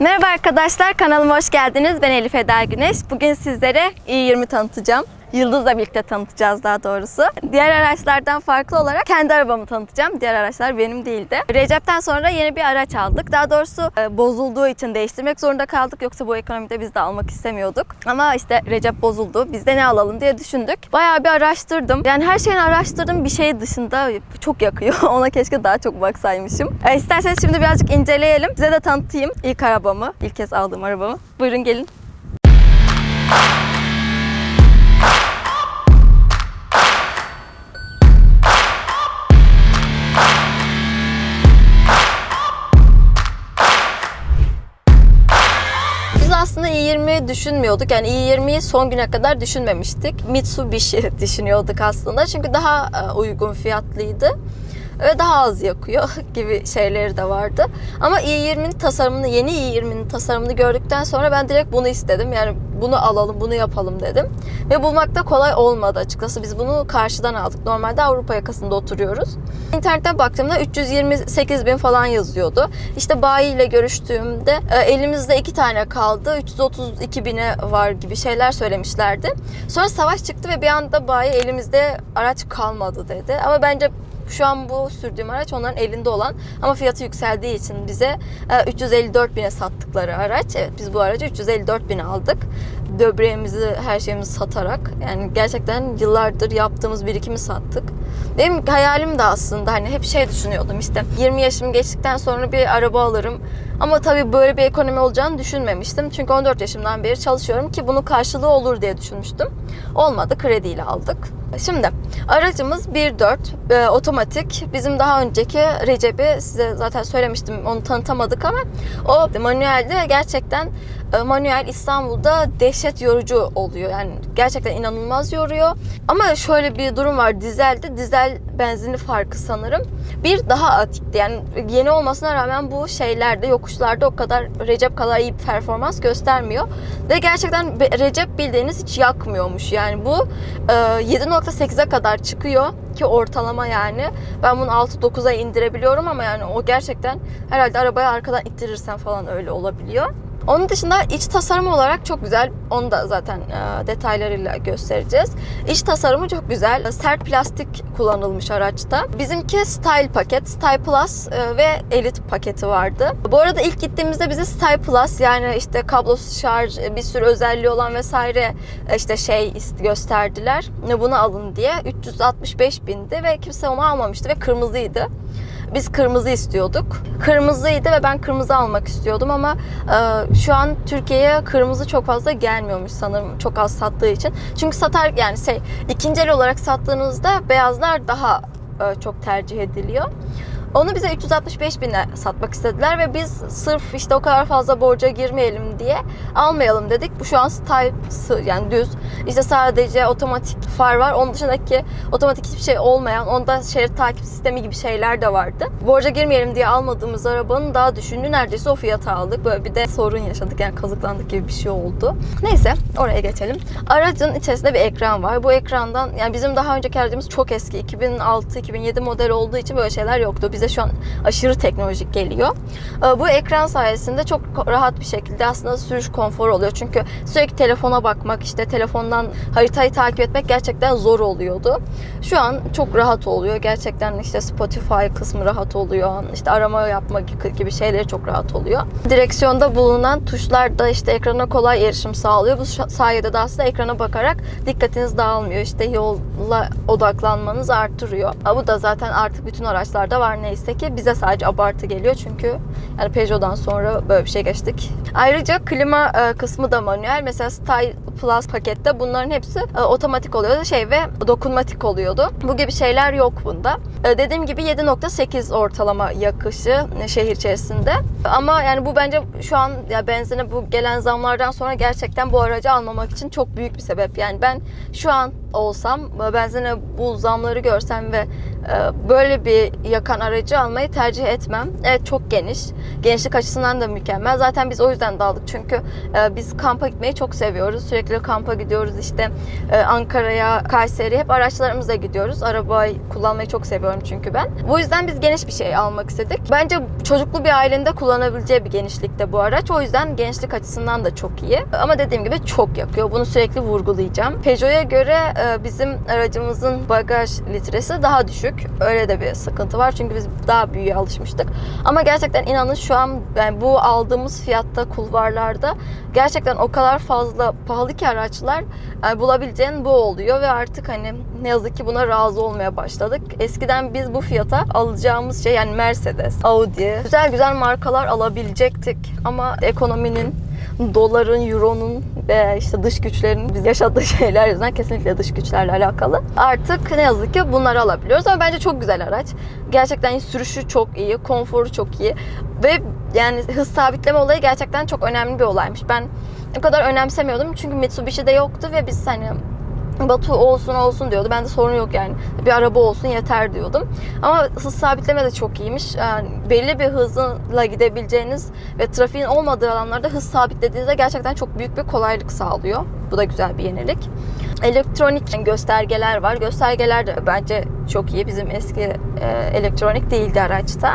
Merhaba arkadaşlar, kanalıma hoş geldiniz. Ben Elif Eda Güneş. Bugün sizlere i20 tanıtacağım. Yıldız'la birlikte tanıtacağız daha doğrusu. Diğer araçlardan farklı olarak kendi arabamı tanıtacağım. Diğer araçlar benim değildi. Recep'ten sonra yeni bir araç aldık. Daha doğrusu e, bozulduğu için değiştirmek zorunda kaldık. Yoksa bu ekonomide biz de almak istemiyorduk. Ama işte Recep bozuldu. Biz de ne alalım diye düşündük. Bayağı bir araştırdım. Yani her şeyini araştırdım. Bir şey dışında çok yakıyor. Ona keşke daha çok baksaymışım. E, isterseniz şimdi birazcık inceleyelim. Size de tanıtayım ilk arabamı. İlk kez aldığım arabamı. Buyurun gelin. Düşünmüyorduk. Yani i20'yi son güne kadar düşünmemiştik. Mitsubishi düşünüyorduk aslında. Çünkü daha e, uygun fiyatlıydı. Ve daha az yakıyor gibi şeyleri de vardı. Ama i20'nin tasarımını, yeni i20'nin tasarımını gördükten sonra ben direkt bunu istedim. Yani bunu alalım, bunu yapalım dedim. Ve bulmak da kolay olmadı açıkçası. Biz bunu karşıdan aldık. Normalde Avrupa yakasında oturuyoruz. İnternetten baktığımda 328 bin falan yazıyordu. İşte bayi ile görüştüğümde e, elimizde iki tane kaldı. 332 bine var gibi şeyler söylemişlerdi. Sonra savaş çıktı ve bir anda bayi elimizde araç kalmadı dedi. Ama bence şu an bu sürdüğüm araç onların elinde olan ama fiyatı yükseldiği için bize e, 354 bine sattıkları araç. Evet biz bu aracı 354 bine aldık. Böbreğimizi, her şeyimizi satarak. Yani gerçekten yıllardır yaptığımız birikimi sattık. Benim hayalim de aslında hani hep şey düşünüyordum işte 20 yaşım geçtikten sonra bir araba alırım. Ama tabii böyle bir ekonomi olacağını düşünmemiştim. Çünkü 14 yaşımdan beri çalışıyorum ki bunun karşılığı olur diye düşünmüştüm. Olmadı krediyle aldık. Şimdi aracımız 1.4 e, otomatik. Bizim daha önceki Recep'i size zaten söylemiştim onu tanıtamadık ama o manueldi ve gerçekten e, manuel İstanbul'da dehşet yorucu oluyor. Yani gerçekten inanılmaz yoruyor. Ama şöyle bir durum var dizelde dizel benzini farkı sanırım. Bir daha atikti. Yani yeni olmasına rağmen bu şeylerde yokuşlarda o kadar Recep kadar iyi bir performans göstermiyor. Ve gerçekten Recep bildiğiniz hiç yakmıyormuş. Yani bu e, 7.8'e kadar çıkıyor ki ortalama yani. Ben bunu 6-9'a indirebiliyorum ama yani o gerçekten herhalde arabayı arkadan ittirirsen falan öyle olabiliyor. Onun dışında iç tasarım olarak çok güzel. Onu da zaten e, detaylarıyla göstereceğiz. İç tasarımı çok güzel. Sert plastik kullanılmış araçta. Bizimki Style paket, Style Plus e, ve Elite paketi vardı. Bu arada ilk gittiğimizde bize Style Plus yani işte kablosuz şarj, e, bir sürü özelliği olan vesaire işte şey gösterdiler. Bunu alın diye. 365 bindi ve kimse onu almamıştı ve kırmızıydı. Biz kırmızı istiyorduk. Kırmızıydı ve ben kırmızı almak istiyordum ama e, şu an Türkiye'ye kırmızı çok fazla gelmiyormuş sanırım çok az sattığı için. Çünkü satar yani şey ikinci el olarak sattığınızda beyazlar daha e, çok tercih ediliyor. Onu bize 365 bine satmak istediler ve biz sırf işte o kadar fazla borca girmeyelim diye almayalım dedik. Bu şu an style yani düz. İşte sadece otomatik far var. Onun dışındaki otomatik hiçbir şey olmayan, onda şerit takip sistemi gibi şeyler de vardı. Borca girmeyelim diye almadığımız arabanın daha düşündü neredeyse o fiyata aldık. Böyle bir de sorun yaşadık yani kazıklandık gibi bir şey oldu. Neyse oraya geçelim. Aracın içerisinde bir ekran var. Bu ekrandan yani bizim daha önceki aracımız çok eski. 2006-2007 model olduğu için böyle şeyler yoktu. Bize şu an aşırı teknolojik geliyor. Ee, Bu ekran sayesinde çok rahat bir şekilde aslında sürüş konforu oluyor. Çünkü sürekli telefona bakmak, işte telefondan haritayı takip etmek gerçekten zor oluyordu. Şu an çok rahat oluyor. Gerçekten işte Spotify kısmı rahat oluyor. İşte arama yapma gibi şeyleri çok rahat oluyor. Direksiyonda bulunan tuşlar da işte ekrana kolay erişim sağlıyor. Bu sayede de aslında ekrana bakarak dikkatiniz dağılmıyor. İşte yolla odaklanmanız artırıyor. Bu da zaten artık bütün araçlarda var neyse ki. Bize sadece abartı geliyor çünkü yani Peugeot'dan sonra böyle bir şey geçtik. Ayrıca klima e, kısmı da manuel. Mesela Style Plus pakette bunların hepsi e, otomatik oluyordu şey ve dokunmatik oluyordu. Bu gibi şeyler yok bunda. E, dediğim gibi 7.8 ortalama yakışı e, şehir içerisinde. Ama yani bu bence şu an ya benzine bu gelen zamlardan sonra gerçekten bu aracı almamak için çok büyük bir sebep. Yani ben şu an olsam e, benzine bu zamları görsem ve e, böyle bir yakan aracı almayı tercih etmem. Evet çok geniş. Genişlik açısından da mükemmel. Zaten biz o yüzden de aldık. Çünkü biz kampa gitmeyi çok seviyoruz. Sürekli kampa gidiyoruz. İşte Ankara'ya, Kayseri'ye hep araçlarımızla gidiyoruz. Arabayı kullanmayı çok seviyoruz oturuyorum çünkü ben. Bu yüzden biz geniş bir şey almak istedik. Bence çocuklu bir ailenin de kullanabileceği bir genişlikte bu araç. O yüzden gençlik açısından da çok iyi. Ama dediğim gibi çok yakıyor. Bunu sürekli vurgulayacağım. Peugeot'a göre e, bizim aracımızın bagaj litresi daha düşük. Öyle de bir sıkıntı var. Çünkü biz daha büyüğe alışmıştık. Ama gerçekten inanın şu an yani bu aldığımız fiyatta kulvarlarda gerçekten o kadar fazla pahalı ki araçlar yani bulabileceğin bu oluyor ve artık hani ne yazık ki buna razı olmaya başladık. Eskiden biz bu fiyata alacağımız şey yani Mercedes, Audi, güzel güzel markalar alabilecektik ama ekonominin doların, euronun ve işte dış güçlerin biz yaşadığı şeyler yüzünden kesinlikle dış güçlerle alakalı. Artık ne yazık ki bunları alabiliyoruz ama bence çok güzel araç. Gerçekten sürüşü çok iyi, konforu çok iyi ve yani hız sabitleme olayı gerçekten çok önemli bir olaymış. Ben o kadar önemsemiyordum çünkü Mitsubishi'de yoktu ve biz hani Batu olsun olsun diyordu. Ben de sorun yok yani. Bir araba olsun yeter diyordum. Ama hız sabitleme de çok iyiymiş. Yani belli bir hızla gidebileceğiniz ve trafiğin olmadığı alanlarda hız sabitlediğinizde gerçekten çok büyük bir kolaylık sağlıyor. Bu da güzel bir yenilik. Elektronik göstergeler var. Göstergeler de bence çok iyi. Bizim eski e, elektronik değildi araçta.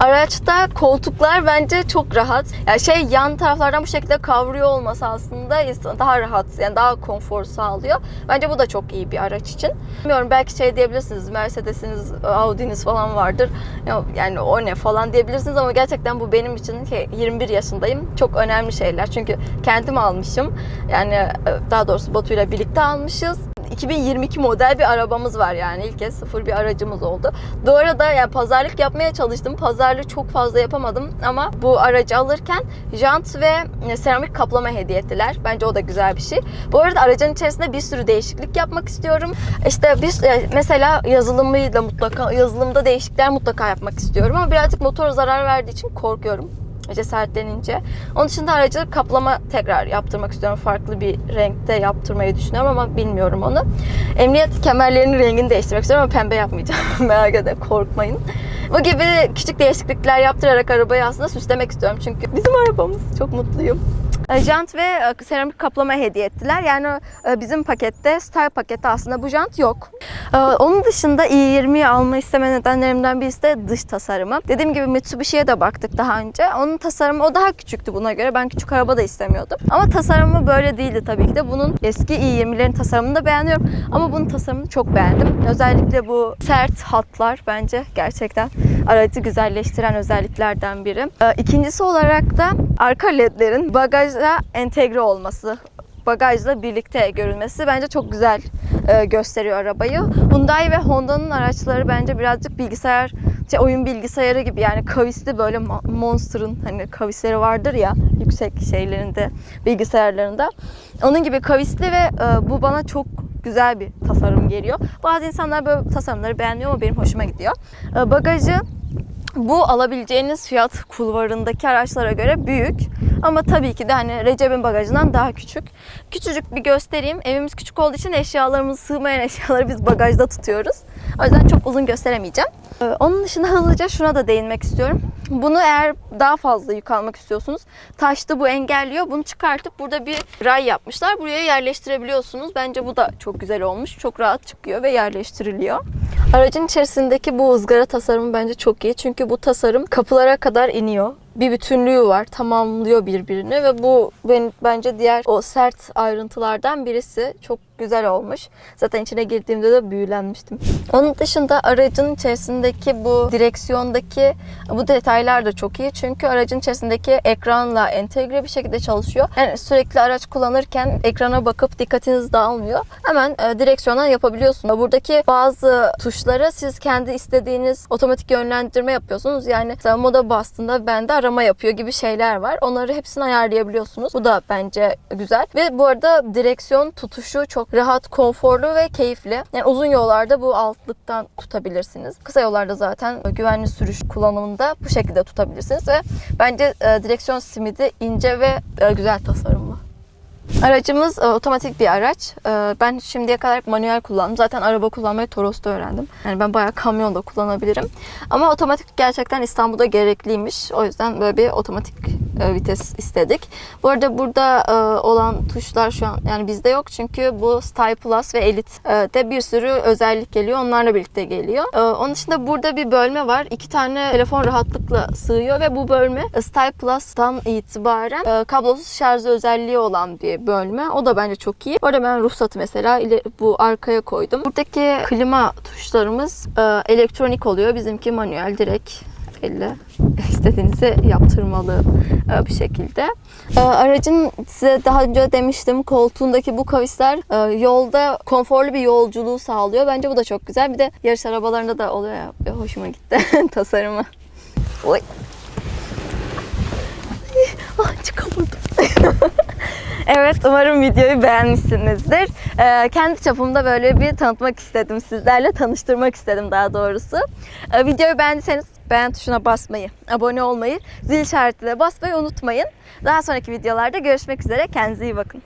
Araçta koltuklar bence çok rahat. Yani şey yan taraflardan bu şekilde kavruyor olması aslında daha rahat yani daha konfor sağlıyor. Bence bu da çok iyi bir araç için. Bilmiyorum belki şey diyebilirsiniz Mercedes'iniz, Audi'niz falan vardır. Ya- Yani o ne falan diyebilirsiniz ama gerçekten bu benim için ki 21 yaşındayım. Çok önemli şeyler. Çünkü kendim almışım. Yani e, daha doğrusu Batu'yla birlikte almışız. 2022 model bir arabamız var yani ilk kez sıfır bir aracımız oldu. Bu arada yani pazarlık yapmaya çalıştım. Pazarlığı çok fazla yapamadım ama bu aracı alırken jant ve e, seramik kaplama hediye ettiler. Bence o da güzel bir şey. Bu arada aracın içerisinde bir sürü değişiklik yapmak istiyorum. İşte biz e, mesela yazılımıyla mutlaka yazılımda değişiklikler mutlaka yapmak istiyorum ama birazcık motor zarar verdiği için korkuyorum cesaretlenince. Onun dışında aracı kaplama tekrar yaptırmak istiyorum. Farklı bir renkte yaptırmayı düşünüyorum ama bilmiyorum onu. Emniyet kemerlerinin rengini değiştirmek istiyorum ama pembe yapmayacağım. Merak edin korkmayın. Bu gibi küçük değişiklikler yaptırarak arabayı aslında süslemek istiyorum. Çünkü bizim arabamız. Çok mutluyum. Jant ve e, seramik kaplama hediye ettiler. Yani e, bizim pakette, style pakette aslında bu jant yok. E, Onun dışında i20'yi alma isteme nedenlerimden birisi de dış tasarımı. Dediğim gibi Mitsubishi'ye de baktık daha önce. Onun tasarımı o daha küçüktü buna göre. Ben küçük araba da istemiyordum. Ama tasarımı böyle değildi tabii ki de. Bunun eski i20'lerin tasarımını da beğeniyorum. Ama bunun tasarımını çok beğendim. Özellikle bu sert hatlar bence gerçekten aracı güzelleştiren özelliklerden biri. İkincisi olarak da arka ledlerin bagajla entegre olması bagajla birlikte görülmesi bence çok güzel e, gösteriyor arabayı. Hyundai ve Honda'nın araçları bence birazcık bilgisayar, şey, oyun bilgisayarı gibi yani kavisli böyle Monster'ın hani kavisleri vardır ya yüksek şeylerinde bilgisayarlarında. Onun gibi kavisli ve e, bu bana çok güzel bir tasarım geliyor. Bazı insanlar böyle tasarımları beğenmiyor ama benim hoşuma gidiyor. E, bagajı bu alabileceğiniz fiyat kulvarındaki araçlara göre büyük. Ama tabii ki de hani Recep'in bagajından daha küçük. Küçücük bir göstereyim. Evimiz küçük olduğu için eşyalarımız sığmayan eşyaları biz bagajda tutuyoruz. O yüzden çok uzun gösteremeyeceğim. Ee, Onun dışında hızlıca şuna da değinmek istiyorum. Bunu eğer daha fazla yük almak istiyorsunuz. Taşta bu engelliyor. Bunu çıkartıp burada bir ray yapmışlar. Buraya yerleştirebiliyorsunuz. Bence bu da çok güzel olmuş. Çok rahat çıkıyor ve yerleştiriliyor. Aracın içerisindeki bu ızgara tasarımı bence çok iyi. Çünkü bu tasarım kapılara kadar iniyor. Bir bütünlüğü var. Tamamlıyor birbirini ve bu ben, bence diğer o sert ayrıntılardan birisi. Çok güzel olmuş. Zaten içine girdiğimde de büyülenmiştim. Onun dışında aracın içerisindeki bu direksiyondaki bu detaylar da çok iyi. Çünkü aracın içerisindeki ekranla entegre bir şekilde çalışıyor. Yani sürekli araç kullanırken ekrana bakıp dikkatiniz dağılmıyor. Hemen e, direksiyondan yapabiliyorsunuz. Buradaki bazı tuşlara siz kendi istediğiniz otomatik yönlendirme yapıyorsunuz. Yani moda bastığında bende arama yapıyor gibi şeyler var. Onları hepsini ayarlayabiliyorsunuz. Bu da bence güzel. Ve bu arada direksiyon tutuşu çok rahat, konforlu ve keyifli. Yani uzun yollarda bu altlıktan tutabilirsiniz. Kısa yollarda zaten güvenli sürüş kullanımında bu şekilde tutabilirsiniz ve bence e, direksiyon simidi ince ve e, güzel tasarımlı. Aracımız e, otomatik bir araç. E, ben şimdiye kadar hep manuel kullandım. Zaten araba kullanmayı Toros'ta öğrendim. Yani ben bayağı kamyon da kullanabilirim. Ama otomatik gerçekten İstanbul'da gerekliymiş. O yüzden böyle bir otomatik e, vites istedik. Bu arada burada e, olan tuşlar şu an yani bizde yok çünkü bu Style Plus ve Elite'de bir sürü özellik geliyor. Onlarla birlikte geliyor. E, onun dışında burada bir bölme var. İki tane telefon rahatlıkla sığıyor ve bu bölme e, Style Plus'tan itibaren e, kablosuz şarj özelliği olan bir bölme. O da bence çok iyi. Orada ben ruhsatı mesela bu arkaya koydum. Buradaki klima tuşlarımız e, elektronik oluyor. Bizimki manuel direkt elle istediğinizi yaptırmalı e, bir şekilde. E, Aracın size daha önce demiştim koltuğundaki bu kavisler e, yolda konforlu bir yolculuğu sağlıyor. Bence bu da çok güzel. Bir de yarış arabalarında da oluyor ya. Hoşuma gitti tasarımı. Oy. Ah çıkamadım. Evet umarım videoyu beğenmişsinizdir. Ee, kendi çapımda böyle bir tanıtmak istedim sizlerle. Tanıştırmak istedim daha doğrusu. Ee, videoyu beğendiyseniz beğen tuşuna basmayı, abone olmayı, zil işaretine basmayı unutmayın. Daha sonraki videolarda görüşmek üzere. Kendinize iyi bakın.